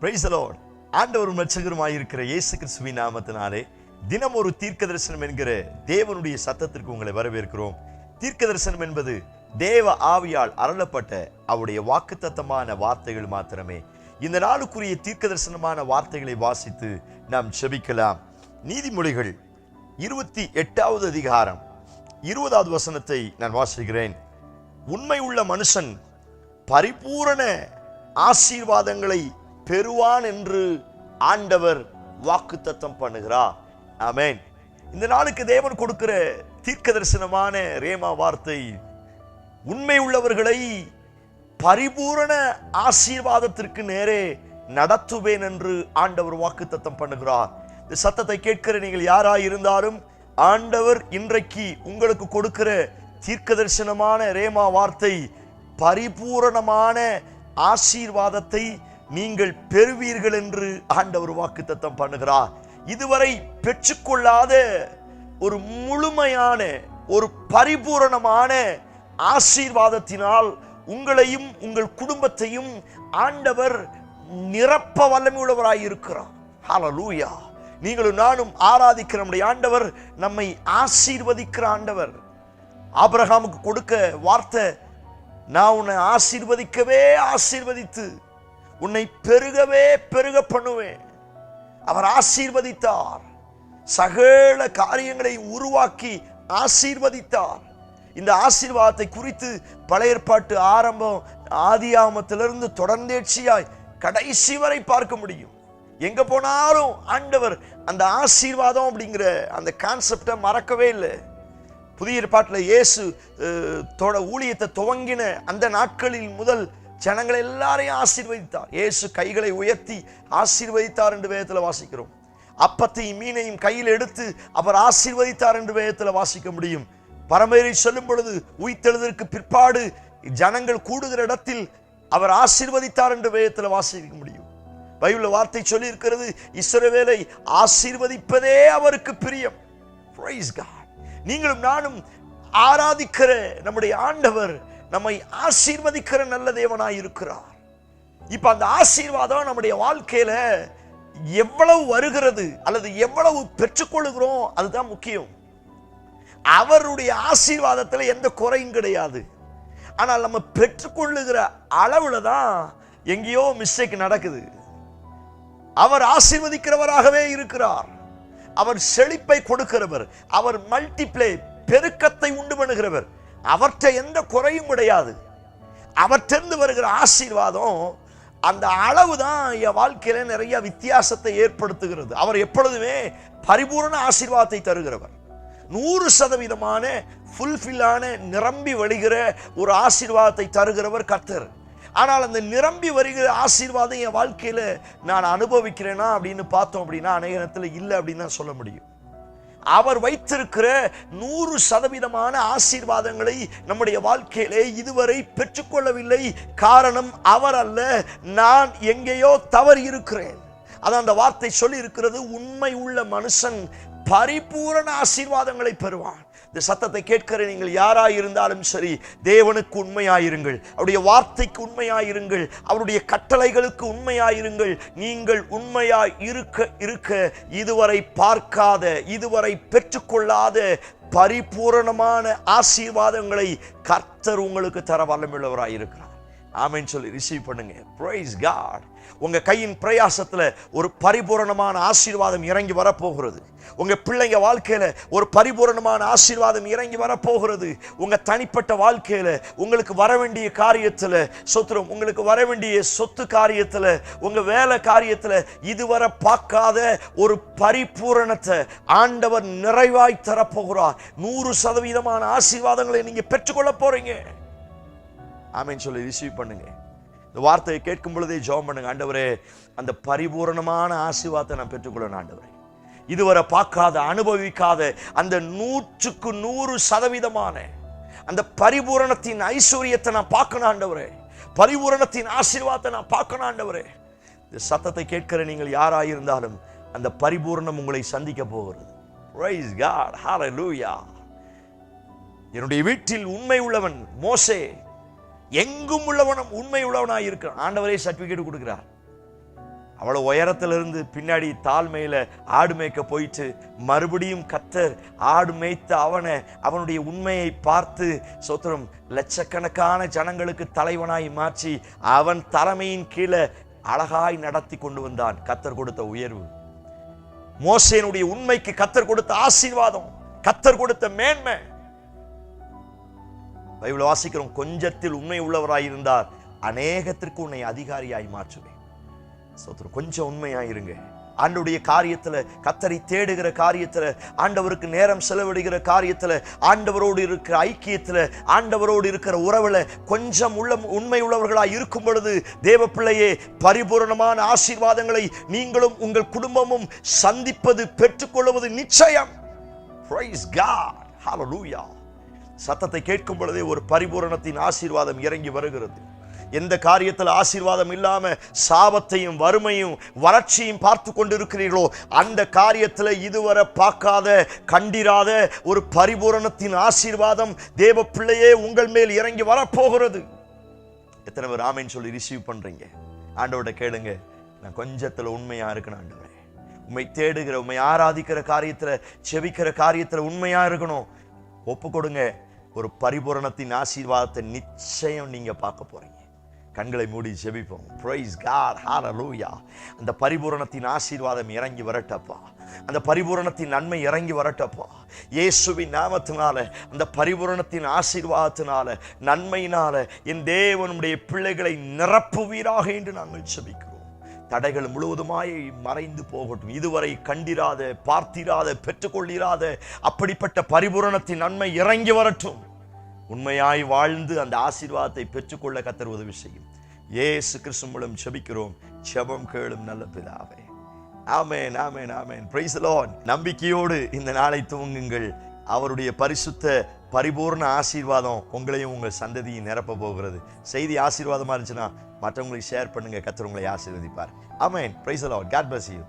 Price allot ஆண்டவரும் ரட்சகருமாய் இருக்கிற இயேசு கிறிஸ்துவின் நாமத்தினாலே தினம் ஒரு தீர்க்க தரிசனம் என்கிற தேவனுடைய சத்தத்திற்கு உங்களை வரவேற்கிறோம். தீர்க்க தரிசனம் என்பது தேவ ஆவியால் அருளப்பட்ட அவருடைய வாக்குத்தத்தமான வார்த்தைகள் மாத்திரமே. இந்த நாளுக்குரிய தீர்க்க தரிசனமான வார்த்தைகளை வாசித்து நாம் செபிக்கலாம் நீதிமொழிகள் இருபத்தி எட்டாவது அதிகாரம் இருபதாவது வசனத்தை நான் வாசிக்கிறேன். உண்மை உள்ள மனுஷன் பரிபூரண ஆசீர்வாதங்களை பெறுவான் என்று ஆண்டவர் வாக்குத்தத்தம் பண்ணுகிறார். ஆமேன். இந்த நாளுக்கு தேவன் கொடுக்கிற தீர்க்க தரிசனமான ரேமா வார்த்தை உண்மை உள்ளவர்களை பரிபூரண ஆசீர்வாதத்திற்கு நேரே நடத்துவேன் என்று ஆண்டவர் வாக்குத்தத்தம் பண்ணுகிறார். இந்த சத்தத்தை கேட்கிற நீங்கள் யாராய் இருந்தாலும் ஆண்டவர் இன்றைக்கு உங்களுக்கு கொடுக்கிற தீர்க்க தரிசனமான ரேமா வார்த்தை பரிபூரணமான ஆசீர்வாதத்தை நீங்கள் பெறுவீர்கள் என்று ஆண்டவர் வாக்குத்தத்தம் பண்ணுகிறார். இதுவரை பெற்றுக்கொள்ளாத ஒரு முழுமையான ஒரு பரிபூரணமான ஆசீர்வாதத்தினால் உங்களையும் உங்கள் குடும்பத்தையும் ஆண்டவர் நிரப்ப வல்லமையுள்ளவராய் இருக்கிறார். ஹalleluya நீங்களும் நானும் ஆராதிக்கிற நம்முடைய ஆண்டவர் நம்மை ஆசீர்வதிக்கிற ஆண்டவர். ஆபிரகாமுக்கு கொடுக்க வார்த்தை நான் உன்னை ஆசீர்வதிக்கவே ஆசீர்வதித்து உன்னை பெருகவே பெருக பண்ணுவேன். அவர் ஆசீர்வதித்தார். சகல காரியங்களை உருவாக்கி ஆசீர்வதித்தார். இந்த ஆசீர்வாதத்தை குறித்து பழைய ஏற்பாட்டு ஆரம்பம் ஆதியாமத்திலிருந்து தொடர்ந்தேட்சியாய் கடைசி வரை பார்க்க முடியும். எங்க போனாலும் ஆண்டவர் அந்த ஆசீர்வாதம் அப்படிங்கிற அந்த கான்செப்டை மறக்கவே இல்லை. புதிய ஏற்பாட்டில் இயேசு தோட ஊழியத்தை துவங்கின அந்த நாட்களில் முதல் ஜனங்கள் எல்லாரையும் ஆசீர்வதித்தார். இயேசு கைகளை உயர்த்தி ஆசீர்வதித்தார் என்று வேதத்தில் வாசிக்கிறோம். அப்பத்தையும் மீனையும் கையில் எடுத்து அவர் ஆசீர்வதித்தார் என்று வேதத்தில் வாசிக்க முடியும். பரம்பரை சொல்லும் பொழுது உயிர்த்தெழுதற்கு பிற்பாடு ஜனங்கள் கூடுகிற இடத்தில் அவர் ஆசீர்வதித்தார் என்று வேதத்தில் வாசிக்க முடியும். பைபிள் வார்த்தை சொல்லி இருக்கிறது இஸ்ரவேலை ஆசீர்வதிப்பதே அவருக்கு பிரியம். நீங்களும் நானும் ஆராதிக்கிற நம்முடைய ஆண்டவர் நம்மை ஆசீர்வதிக்கிற நல்ல தேவனாய் இருக்கிறார். இப்ப அந்த ஆசீர்வாதம் நம்முடைய வாழ்க்கையில எவ்வளவு வருகிறது அல்லது எவ்வளவு பெற்றுக்கொள்கிறோம் அதுதான் முக்கியம். அவருடைய ஆசீர்வாதத்தில் எந்த குறையும் கிடையாது. ஆனால் நம்ம பெற்றுக்கொள்ளுகிற அளவில் தான் எங்கேயோ மிஸ்டேக் நடக்குது. அவர் ஆசீர்வதிக்கிறவராகவே இருக்கிறார். அவர் செழிப்பை கொடுக்கிறவர். அவர் மல்டிப்ளே பெருக்கத்தை உண்டு பண்ணுகிறவர். அவற்றை எந்த குறையும் கிடையாது. அவற்றிருந்து வருகிற ஆசீர்வாதம் அந்த அளவு தான் என் வாழ்க்கையில நிறைய வித்தியாசத்தை ஏற்படுத்துகிறது. அவர் எப்பொழுதுமே பரிபூரண ஆசீர்வாதத்தை தருகிறவர். நூறு சதவீதமான ஃபுல்ஃபில்லான நிரம்பி வழிகிற ஒரு ஆசீர்வாதத்தை தருகிறவர் கர்த்தர். ஆனால் அந்த நிரம்பி வருகிற ஆசீர்வாதம் என் வாழ்க்கையில் நான் அனுபவிக்கிறேனா அப்படின்னு பார்த்தோம் அப்படின்னா அநேக நேரத்தில் இல்லை அப்படின்னு தான் சொல்ல முடியும். அவர் வைத்திருக்கிற நூறு சதவீதமான ஆசீர்வாதங்களை நம்முடைய வாழ்க்கையிலே இதுவரை பெற்றுக்கொள்ளவில்லை. காரணம் அவர் அல்ல நான் எங்கேயோ தவறி இருக்கிறேன் அதான் அந்த வார்த்தை சொல்லி இருக்கிறது உண்மை உள்ள மனுஷன் பரிபூரண ஆசீர்வாதங்களை பெறுவான். இந்த சத்தத்தை கேட்கிற நீங்கள் யாராக இருந்தாலும் சரி தேவனுக்கு உண்மையாயிருங்கள். அவருடைய வார்த்தைக்கு உண்மையாயிருங்கள். அவருடைய கட்டளைகளுக்கு உண்மையாயிருங்கள். நீங்கள் உண்மையாய் இருக்க இருக்க இதுவரை பார்க்காத இதுவரை பெற்றுக்கொள்ளாத பரிபூரணமான ஆசீர்வாதங்களை கர்த்தர் உங்களுக்கு தர வல்லமுள்ளவராக இருக்கிறார் ஆமைன்னு சொல்லி ரிசீவ் பண்ணுங்க. ப்ரைஸ் காட் உங்க கையின் பிரயாசத்துல ஒரு பரிபூரணமான ஆசீர்வாதம் இறங்கி வரப்போகிறது. உங்க பிள்ளைங்க வாழ்க்கையில ஒரு பரிபூரணமான ஆசீர்வாதம் இறங்கி வரப்போகிறது. உங்க தனிப்பட்ட வாழ்க்கையில உங்களுக்கு வர வேண்டிய காரியத்துல சொத்துரும் உங்களுக்கு வர வேண்டிய சொத்து காரியத்துல உங்க வேலை காரியத்துல இதுவரை பார்க்காத ஒரு பரிபூரணத்தை ஆண்டவர் நிறைவாய் தரப்போகிறார். நூறு சதவீதமான ஆசீர்வாதங்களை நீங்க பெற்றுக்கொள்ள போறீங்க. ஆமென் சொல்லி ரிசீவ் பண்ணுங்க. இந்த வார்த்தையை கேட்கும் பொழுதே ஜெபம் பண்ணுங்க. ஆண்டவரே அந்த பரிபூரணமான ஆசீர்வாதத்தை நான் பெற்றுக்கொள்ளணும் ஆண்டவரே. இதுவரை பார்க்காத அனுபவிக்காத அந்த நூற்றுக்கு நூறு சதவீதமான அந்த பரிபூரணத்தின் ஐஸ்வர்யத்தை நான் பார்க்கணும் ஆண்டவரே. பரிபூரணத்தின் ஆசீர்வாதத்தை நான் பார்க்கணும் ஆண்டவரே. இந்த சத்தத்தை கேட்கிற நீங்கள் யாராயிருந்தாலும் அந்த பரிபூரணம் உங்களை சந்திக்க போகிறது. Praise என்னுடைய வீட்டில் உண்மை உள்ளவன் மோசே. எங்கும் உள்ளவனும் உண்மை உள்ளவனாக இருக்கிறான் ஆண்டவரே சர்டிஃபிகேட் கொடுக்கிறார். அவ்வளோ உயரத்திலிருந்து பின்னாடி தாழ்மையில் ஆடு மேய்க்க போயிட்டு மறுபடியும் கத்தர் ஆடு மேய்த்த அவனை அவனுடைய உண்மையை பார்த்து சோத்திரம் லட்சக்கணக்கான ஜனங்களுக்கு தலைவனாய் மாற்றி அவன் தலைமையின் கீழே அழகாய் நடத்தி கொண்டு வந்தான். கத்தர் கொடுத்த உயர்வு. மோசேனுடைய உண்மைக்கு கத்தர் கொடுத்த ஆசீர்வாதம் கத்தர் கொடுத்த மேன்மை. பைபிள் வாசிக்கிறோம் கொஞ்சத்தில் உண்மை உள்ளவராயிருந்தார் அநேகத்திற்கு உன்னை அதிகாரியாய் மாற்றுவேன் சோத்திரம் கொஞ்சம் உண்மையாயிருங்க இருங்க காரியத்தில் கத்தரை தேடுகிற காரியத்தில் ஆண்டவருக்கு நேரம் செலவிடுகிற காரியத்தில் ஆண்டவரோடு இருக்கிற ஐக்கியத்தில் ஆண்டவரோடு இருக்கிற உறவுல கொஞ்சம் உள்ள உண்மை உள்ளவர்களாக இருக்கும் பொழுது தேவ பிள்ளையே பரிபூரணமான ஆசீர்வாதங்களை நீங்களும் உங்கள் குடும்பமும் சந்திப்பது பெற்றுக்கொள்வது நிச்சயம் Praise God. Hallelujah. சத்தத்தை கேட்கும் பொழுதே ஒரு பரிபூரணத்தின் ஆசீர்வாதம் இறங்கி வருகிறது. எந்த காரியத்தில் ஆசீர்வாதம் இல்லாமல் சாபத்தையும் வறுமையும் வறட்சியும் பார்த்து கொண்டிருக்கிறீர்களோ அந்த காரியத்தில் இதுவரை பார்க்காத கண்டிராத ஒரு பரிபூரணத்தின் ஆசீர்வாதம் தேவ பிள்ளையே உங்கள் மேல் இறங்கி வரப்போகிறது. எத்தனை பேர் ஆமைன்னு சொல்லி ரிசீவ் பண்ணுறீங்க ஆண்டவர்கிட்ட கேளுங்க. நான் கொஞ்சத்தில் உண்மையாக இருக்கணும் ஆண்டவரே. உண்மை தேடுகிற உண்மை ஆராதிக்கிற காரியத்தில் செவிக்கிற காரியத்தில் உண்மையாக இருக்கணும். ஒப்பு கொடுங்க. ஒரு பரிபூரணத்தின் ஆசீர்வாதத்தை நிச்சயம் நீங்கள் பார்க்க போகிறீங்க கண்களை மூடி ஜெபிப்போம். ப்ரைஸ் கார் ஹார லூயா அந்த பரிபூரணத்தின் ஆசீர்வாதம் இறங்கி வரட்டப்பா. அந்த பரிபூரணத்தின் நன்மை இறங்கி வரட்டப்பா. இயேசுவின் நாமத்தினால அந்த பரிபூரணத்தின் ஆசீர்வாதத்தினால நன்மையினால என் தேவனுடைய பிள்ளைகளை நிரப்புவீராக என்று நாங்கள் செபிக்கும் தடைகள் முழுவதுமாய் மறைந்து போகட்டும். இதுவரை கண்டிராத பார்த்திராத பெற்றுக்கொள்ளிராத அப்படிப்பட்ட பரிபூரணத்தின் நன்மை இறங்கி வரட்டும். உண்மையாய் வாழ்ந்து அந்த ஆசீர்வாதத்தை பெற்றுக்கொள்ள கத்தர் உதவி செய்யும். ஏசு கிறிஸ்து மூலம் செபிக்கிறோம் செபம் கேளும் நல்ல பிதாவே. ஆமேன் ஆமேன் ஆமேன். பிரைஸ் நம்பிக்கையோடு இந்த நாளை துவங்குங்கள். அவருடைய பரிசுத்த பரிபூர்ண ஆசீர்வாதம் உங்களையும் உங்கள் சந்ததியும் நிரப்ப போகிறது. செய்தி ஆசீர்வாதமாக இருந்துச்சுன்னா மற்றவங்களுக்கு ஷேர் பண்ணுங்கள் கத்துறவங்களை ஆசீர்வதிப்பார். Amen praise lord god bless you